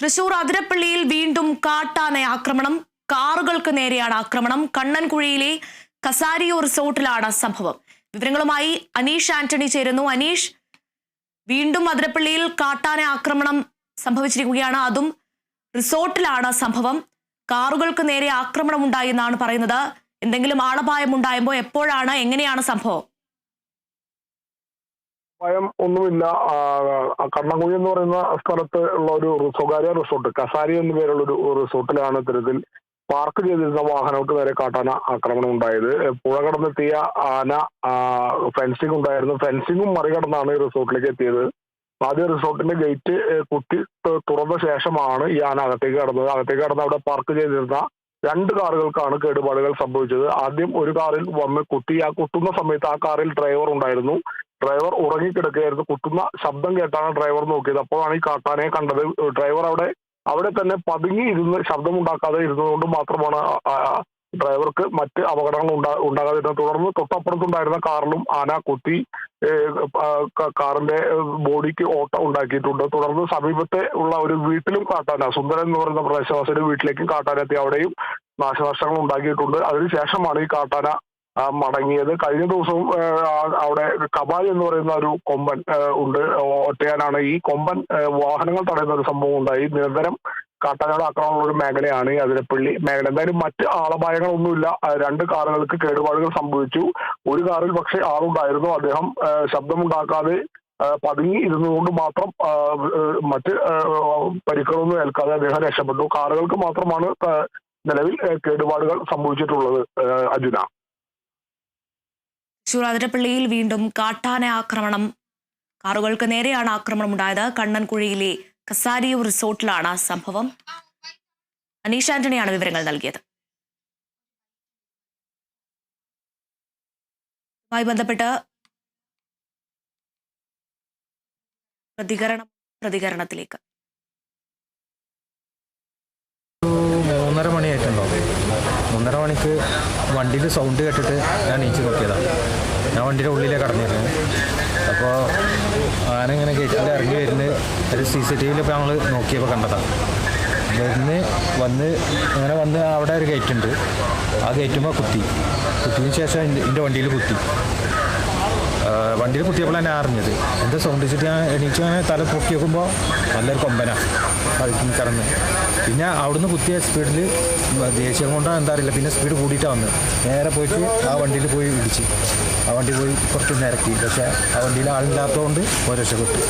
തൃശൂർ അതിരപ്പള്ളിയിൽ വീണ്ടും കാട്ടാന ആക്രമണം. കാറുകൾക്ക് നേരെയാണ് ആക്രമണം. കണ്ണൻകുഴിയിലെ കസാരിയോ റിസോർട്ടിലാണ് സംഭവം. വിവരങ്ങളുമായി അനീഷ് ആന്റണി ചേരുന്നു. അനീഷ് വീണ്ടും അതിരപ്പള്ളിയിൽ കാട്ടാന ആക്രമണം സംഭവിച്ചിരിക്കുകയാണ്. അതും റിസോർട്ടിലാണ് സംഭവം. കാറുകൾക്ക് നേരെ ആക്രമണം ഉണ്ടായി എന്നാണ് പറയുന്നത്. എന്തെങ്കിലും ആളപായം ഉണ്ടായപ്പോൾ എപ്പോഴാണ് എങ്ങനെയാണ് സംഭവം? ഭയം ഒന്നുമില്ല. ആ, എന്ന് പറയുന്ന സ്ഥലത്ത് ഉള്ള ഒരു സ്വകാര്യ റിസോർട്ട് കസാരി എന്ന പേരുള്ള ഒരു റിസോർട്ടിലാണ് ഇത്തരത്തിൽ പാർക്ക് ചെയ്തിരുന്ന വാഹനങ്ങൾക്ക് വരെ കാട്ടാന ആക്രമണം ഉണ്ടായത്. പുഴ കടന്നെത്തിയ ആന ഫെൻസിംഗ് ഉണ്ടായിരുന്നു. ഫെൻസിങ്ങും മറികടന്നാണ് ഈ റിസോർട്ടിലേക്ക് എത്തിയത്. ആദ്യം റിസോർട്ടിന്റെ ഗേറ്റ് കുത്തി തുറന്ന ശേഷമാണ് ഈ ആന അകത്തേക്ക് കടന്നത്. അകത്തേക്ക് കടന്ന് അവിടെ പാർക്ക് ചെയ്തിരുന്ന രണ്ട് കാറുകൾക്കാണ് കേടുപാടുകൾ സംഭവിച്ചത്. ആദ്യം ഒരു കാറിൽ വന്ന് കുത്തി. ആ കുത്തുന്ന സമയത്ത് ആ കാറിൽ ഡ്രൈവർ ഉണ്ടായിരുന്നു. ഡ്രൈവർ ഉറങ്ങിക്കിടക്കുകയായിരുന്നു. കുത്തുന്ന ശബ്ദം കേട്ടാണ് ഡ്രൈവർ നോക്കിയത്. അപ്പോഴാണ് ഈ കാട്ടാനയെ കണ്ടത്. ഡ്രൈവർ അവിടെ അവിടെ തന്നെ പതുങ്ങി ഇരുന്ന് ശബ്ദമുണ്ടാക്കാതെ ഇരുന്നതുകൊണ്ട് മാത്രമാണ് ഡ്രൈവർക്ക് മറ്റ് അപകടങ്ങൾ ഉണ്ടാ ഉണ്ടാകാതിരുന്നത്. തുടർന്ന് തൊട്ടപ്പുറത്തുണ്ടായിരുന്ന കാറിലും ആന കുത്തി കാറിന്റെ ബോഡിക്ക് ഓട്ട ഉണ്ടാക്കിയിട്ടുണ്ട്. തുടർന്ന് സമീപത്തെ ഉള്ള ഒരു വീട്ടിലും കാട്ടാന സുന്ദരൻ എന്ന് പറയുന്ന പ്രദേശവാസിയുടെ വീട്ടിലേക്കും കാട്ടാനെത്തി അവിടെയും നാശനഷ്ടങ്ങൾ ഉണ്ടാക്കിയിട്ടുണ്ട്. അതിനുശേഷമാണ് ഈ കാട്ടാന മടങ്ങിയത്. കഴിഞ്ഞ ദിവസവും അവിടെ കബാലി എന്ന് പറയുന്ന ഒരു കൊമ്പൻ ഉണ്ട്. ഒറ്റയാനാണ്. ഈ കൊമ്പൻ വാഹനങ്ങൾ തടയുന്ന ഒരു സംഭവം ഉണ്ടായി. നിരന്തരം കാട്ടാനോട് ആക്രമണമുള്ള ഒരു മേഖലയാണ് അതിരപ്പള്ളി മേഖല. എന്തായാലും മറ്റ് ആളപായങ്ങളൊന്നുമില്ല. രണ്ട് കാറുകൾക്ക് കേടുപാടുകൾ സംഭവിച്ചു. ഒരു കാറിൽ പക്ഷേ ആളുണ്ടായിരുന്നു. അദ്ദേഹം ശബ്ദമുണ്ടാക്കാതെ പതുങ്ങി ഇരുന്നുകൊണ്ട് മാത്രം മറ്റ് പരിക്കുകളൊന്നും ഏൽക്കാതെ അദ്ദേഹം രക്ഷപ്പെട്ടു. കാറുകൾക്ക് മാത്രമാണ് നിലവിൽ കേടുപാടുകൾ സംഭവിച്ചിട്ടുള്ളത് അജുന. തൃശൂർ അതിരപ്പള്ളിയിൽ വീണ്ടും കാട്ടാന ആക്രമണം. കാറുകൾക്ക് നേരെയാണ് ആക്രമണം ഉണ്ടായത് കണ്ണൻകുഴിയിലെ കസാരിയോ റിസോർട്ടിലാണ് സംഭവം. അനീഷ് ആന്റണിയാണ് വിവരങ്ങൾ നൽകിയത്. ുമായി ബന്ധപ്പെട്ട് പ്രതികരണം പ്രതികരണത്തിലേക്ക്. മൂന്നര മണിയായിട്ടുണ്ടോ? മൂന്നര മണിക്ക് വണ്ടിയിൽ സൗണ്ട് കേട്ടിട്ട് ഞാൻ നീച്ച് നോക്കിയതാണ് ഞാൻ വണ്ടിയുടെ ഉള്ളിലേക്ക് കടന്നിരുന്നു അപ്പോൾ ആന ഇങ്ങനെ ഇറങ്ങി വരുന്നത് ഒരു സി സി ടി വിയിലിപ്പോൾ ഞങ്ങൾ നോക്കിയപ്പോൾ കണ്ടതാണ്. വരുന്ന് വന്ന് അങ്ങനെ വന്ന് അവിടെ ഒരു ഗേറ്റ് ഉണ്ട് ആ ഗേറ്റുമ്പോൾ കുത്തി. കുത്തിയതിന് ശേഷം എന്റെ വണ്ടിയിൽ കുത്തി. വണ്ടിയിൽ കുത്തിയപ്പോൾ തന്നെ അറിഞ്ഞത്. എന്റെ സൗണ്ട് വെച്ചിട്ട് ഞാൻ എണീച്ച് തല പൊക്കി നോക്കുമ്പോൾ നല്ലൊരു കൊമ്പനാണ് കളിക്കും കറന്ന് പിന്നെ അവിടുന്ന് കുത്തിയ സ്പീഡിൽ ദേഷ്യം കൊണ്ടോ എന്താ അറിയില്ല. പിന്നെ സ്പീഡ് കൂടിയിട്ടാണ് വന്നത് നേരെ പോയിട്ട് ആ വണ്ടിയിൽ പോയി ഇടിച്ച്. ആ വണ്ടി പോയി കുറച്ച് നിരക്കി. പക്ഷേ ആ വണ്ടിയിൽ ആളില്ലാത്തതുകൊണ്ട് ഒരു രക്ഷപ്പെട്ടു